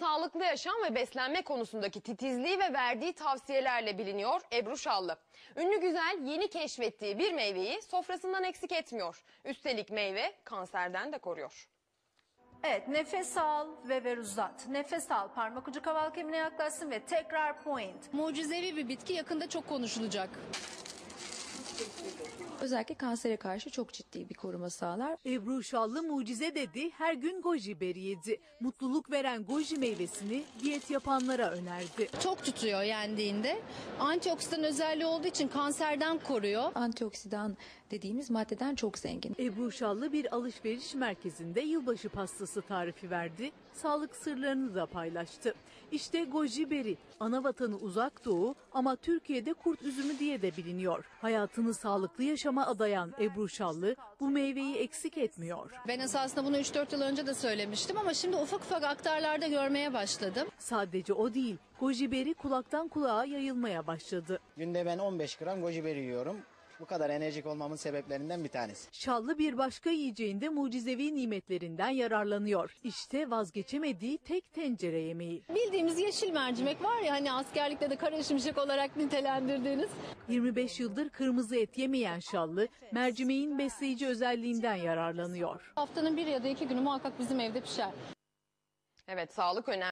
Sağlıklı yaşam ve beslenme konusundaki titizliği ve verdiği tavsiyelerle biliniyor Ebru Şallı. Ünlü güzel yeni keşfettiği bir meyveyi sofrasından eksik etmiyor. Üstelik meyve kanserden de koruyor. Evet nefes al ve ver uzat. Nefes al parmak ucu kaval kemiğine yaklaşsın ve tekrar point. Mucizevi bir bitki yakında çok konuşulacak. Özellikle kansere karşı çok ciddi bir koruma sağlar. Ebru Şallı mucize dedi, her gün goji beri yedi. Mutluluk veren goji meyvesini diyet yapanlara önerdi. Çok tutuyor yendiğinde. Antioksidan özelliği olduğu için kanserden koruyor. Antioksidan dediğimiz maddeden çok zengin. Ebru Şallı bir alışveriş merkezinde yılbaşı pastası tarifi verdi, sağlık sırlarını da paylaştı. İşte goji beri, ana vatanı uzak doğu ama Türkiye'de kurt üzümü diye de biliniyor. Hayatını sağlıklı yaşama adayan Ebru Şallı bu meyveyi eksik etmiyor. Ben esasında bunu 3-4 yıl önce de söylemiştim ama şimdi ufak ufak aktarlarda görmeye başladım. Sadece o değil, goji beri kulaktan kulağa yayılmaya başladı. Günde ben 15 gram goji beri yiyorum. Bu kadar enerjik olmamın sebeplerinden bir tanesi. Şallı bir başka yiyeceğinde mucizevi nimetlerinden yararlanıyor. İşte vazgeçemediği tek tencere yemeği. Bildiğimiz yeşil mercimek var ya hani askerlikte de kara şimşek olarak nitelendirdiğiniz. 25 yıldır kırmızı et yemeyen Şallı, mercimeğin besleyici özelliğinden yararlanıyor. Haftanın bir ya da iki günü muhakkak bizim evde pişer. Evet sağlık önemli.